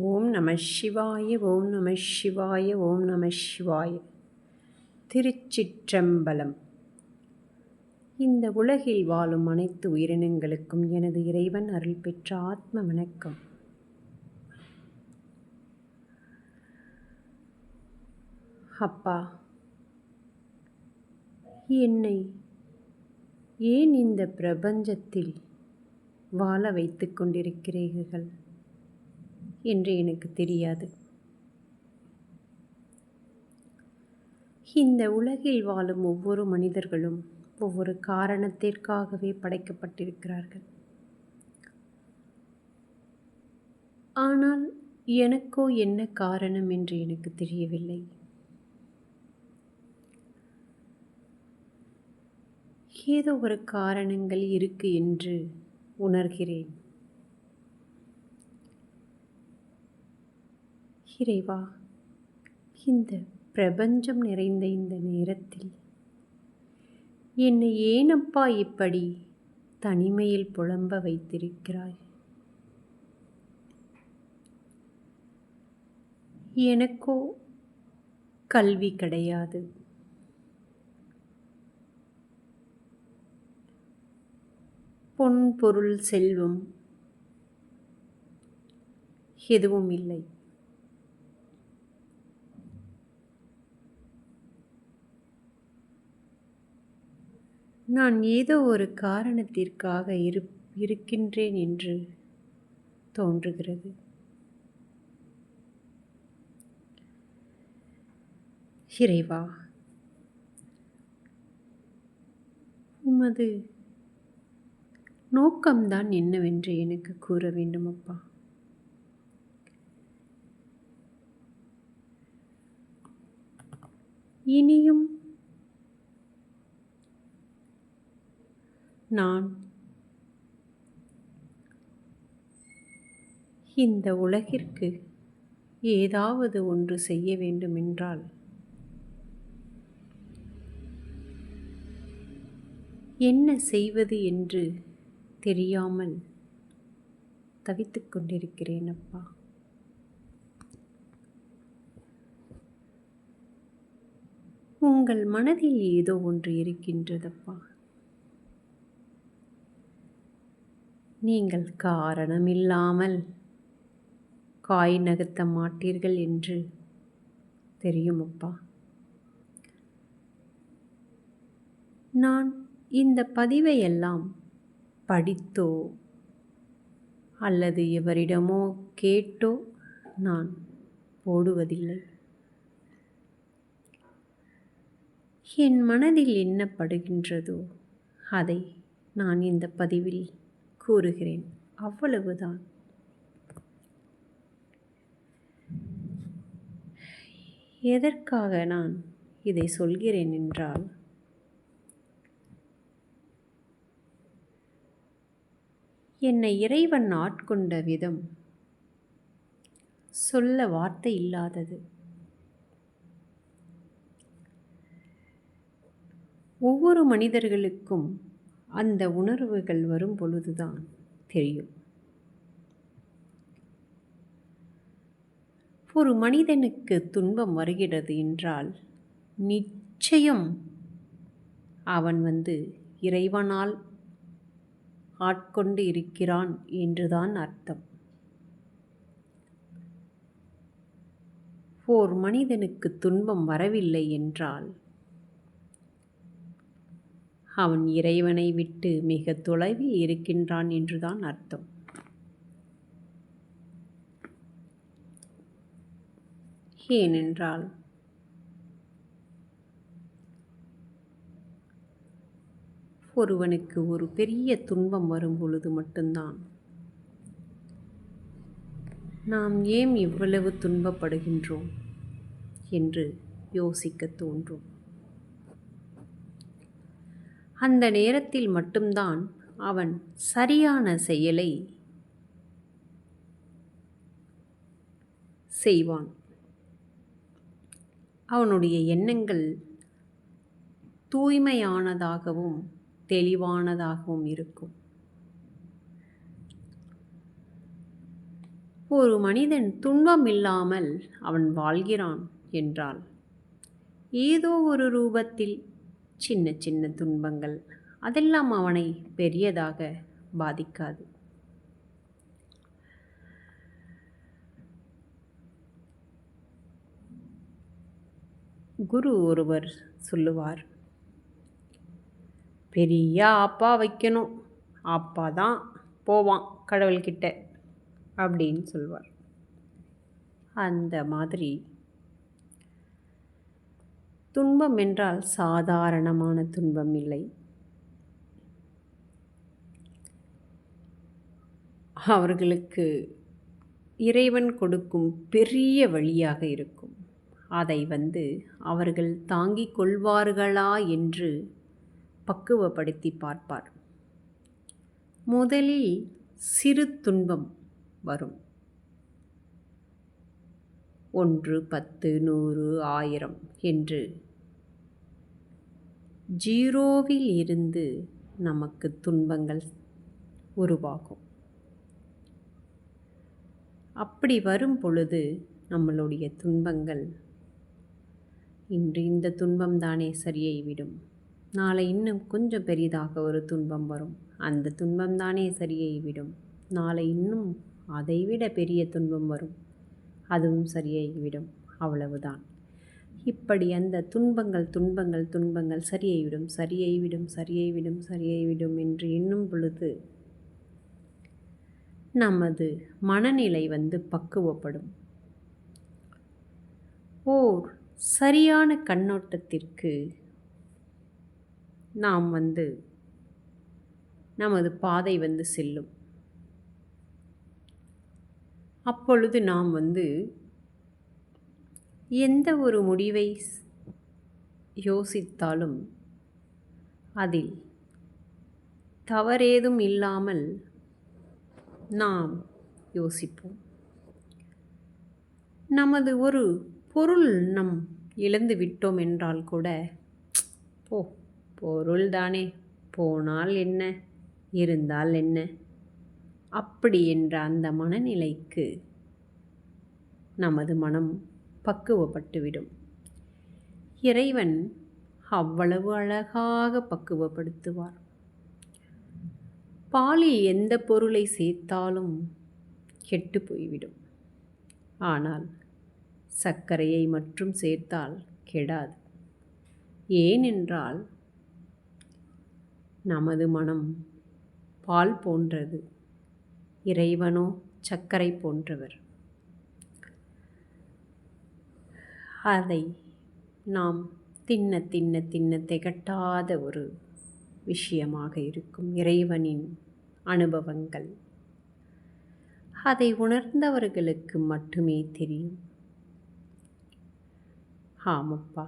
ஓம் நம சிவாய ஓம் நம சிவாய ஓம் நம சிவாய. திருச்சிற்றம்பலம். இந்த உலகில் வாழும் அனைத்து உயிரினங்களுக்கும் எனது இறைவன் அருள் பெற்ற ஆத்ம வணக்கம். அப்பா என்னை ஏன் இந்த பிரபஞ்சத்தில் வாழ வைத்து கொண்டிருக்கிறீர்கள்? என்று எனக்கு தெரியாது. இந்த உலகில் வாழும் ஒவ்வொரு மனிதர்களும் ஒவ்வொரு காரணத்திற்காகவே படைக்கப்பட்டிருக்கிறார்கள். ஆனால் எனக்கோ என்ன காரணம் என்று எனக்கு தெரியவில்லை. ஏதோ ஒரு காரணங்கள் இருக்கு என்று உணர்கிறேன். இறைவா இந்த பிரபஞ்சம் நிறைந்த இந்த நேரத்தில் என்னை ஏனப்பா இப்படி தனிமையில் புலம்ப வைத்திருக்கிறாய்? எனக்கோ கல்வி கிடையாது. பொன் பொருள் செல்வம் எதுவும் இல்லை. நான் ஏதோ ஒரு காரணத்திற்காக இரு இருக்கின்றேன் என்று தோன்றுகிறது. இறைவா உமது நோக்கம்தான் என்னவென்று எனக்கு கூற வேண்டும் அப்பா இனியும் நான் இந்த உலகிற்கு ஏதாவது ஒன்று செய்ய வேண்டுமென்றால் என்ன செய்வது என்று தெரியாமல் தவித்து கொண்டிருக்கிறேன் அப்பா. உங்கள் மனதில் ஏதோ ஒன்று இருக்கின்றதப்பா. நீங்கள் காரணமில்லாமல் காய் நகர்த்த மாட்டீர்கள் என்று தெரியும் அப்பா. நான் இந்த பதிவை எல்லாம் படித்தோ அல்லது எவரிடமோ கேட்டோ நான் போடுவதில்லை. என் மனதில் என்ன படுகின்றதோ அதை நான் இந்த பதிவில் கூறுகிறேன். அவ்வளவுதான். எதற்காக நான் இதை சொல்கிறேன் என்றால் என்னை இறைவன் ஆட்கொண்ட விதம் சொல்ல வார்த்தை இல்லாதது. ஒவ்வொரு மனிதர்களுக்கும் அந்த உணர்வுகள் வரும் பொழுதுதான் தெரியும். ஒரு மனிதனுக்கு துன்பம் வருகிறது என்றால் நிச்சயம் அவன் வந்து இறைவனால் ஆட்கொண்டு இருக்கிறான் என்றுதான் அர்த்தம். ஓர் மனிதனுக்கு துன்பம் வரவில்லை என்றால் அவன் இறைவனை விட்டு மிக தொலைவில் இருக்கின்றான் என்றுதான் அர்த்தம். ஏனென்றால் ஒருவனுக்கு ஒரு பெரிய துன்பம் வரும் பொழுது மட்டும்தான் நாம் ஏன் இவ்வளவு துன்பப்படுகின்றோம் என்று யோசிக்க தோன்றும். அந்த நேரத்தில் மட்டும்தான் அவன் சரியான செயலை செய்வான். அவனுடைய எண்ணங்கள் தூய்மையானதாகவும் தெளிவானதாகவும் இருக்கும். ஒரு மனிதன் துன்பம் இல்லாமல் அவன் வாழ்கிறான் என்றால் ஏதோ ஒரு ரூபத்தில் சின்ன சின்ன துன்பங்கள் அதெல்லாம் அவனை பெரியதாக பாதிக்காது. குரு ஒருவர் சொல்லுவார் பெரிய ஆப்பா வைக்கணும். அப்பா தான் போவான் கடவுள்கிட்ட. அப்படின்னு சொல்வார். அந்த மாதிரி துன்பம் என்றால் சாதாரணமான துன்பம் இல்லை. அவர்களுக்கு இறைவன் கொடுக்கும் பெரிய வழியாக இருக்கும். அதை வந்து அவர்கள் தாங்கிக் கொள்வார்களா என்று பக்குவப்படுத்தி பார்ப்பார். முதலில் சிறு துன்பம் வரும். ஒன்று பத்து நூறு ஆயிரம் என்று ஜீரோவில் இருந்து நமக்கு துன்பங்கள் உருவாகும். அப்படி வரும் பொழுது நம்மளுடைய துன்பங்கள் இன்று இந்த துன்பம் தானே சரியாய்விடும் நாளை இன்னும் கொஞ்சம் பெரிதாக ஒரு துன்பம் வரும். அந்த துன்பம் தானே சரியாகிவிடும் நாளை இன்னும் அதைவிட பெரிய துன்பம் வரும். அதுவும் சரியாகிவிடும் அவ்வளவுதான். இப்படி அந்த துன்பங்கள் துன்பங்கள் துன்பங்கள் சரியாய்விடும் சரியாய்விடும் சரியாய்விடும் சரியாய்விடும் என்று எண்ணும் பொழுது நமது மனநிலை வந்து பக்குவப்படும். ஓர் சரியான கண்ணோட்டத்திற்கு நாம் வந்து நமது பாதை வந்து செல்லும். அப்பொழுது நாம் வந்து எந்த ஒரு முடிவை யோசித்தாலும் அதில் தவறேதும் இல்லாமல் நாம் யோசிப்போம். நமது ஒரு பொருள் நம் இழந்து விட்டோம் என்றால் கூட போ பொருள் தானே போனால் என்ன இருந்தால் என்ன? அப்படி என்ற அந்த மனநிலைக்கு நமது மனம் பக்குவப்பட்டுவிடும். இறைவன் அவ்வளவு அழகாக பக்குவப்படுத்துவார். பாலில் எந்த பொருளை சேர்த்தாலும் கெட்டு போய்விடும். ஆனால் சர்க்கரையை மட்டும் சேர்த்தால் கெடாது. ஏனென்றால் நமது மனம் பால் போன்றது இறைவனோ சர்க்கரை போன்றவர். அதை நாம் தின்ன தின்ன தின்ன திகட்டாத ஒரு விஷயமாக இருக்கும் இறைவனின் அனுபவங்கள். அதை உணர்ந்தவர்களுக்கு மட்டுமே தெரியும். ஆமப்பா.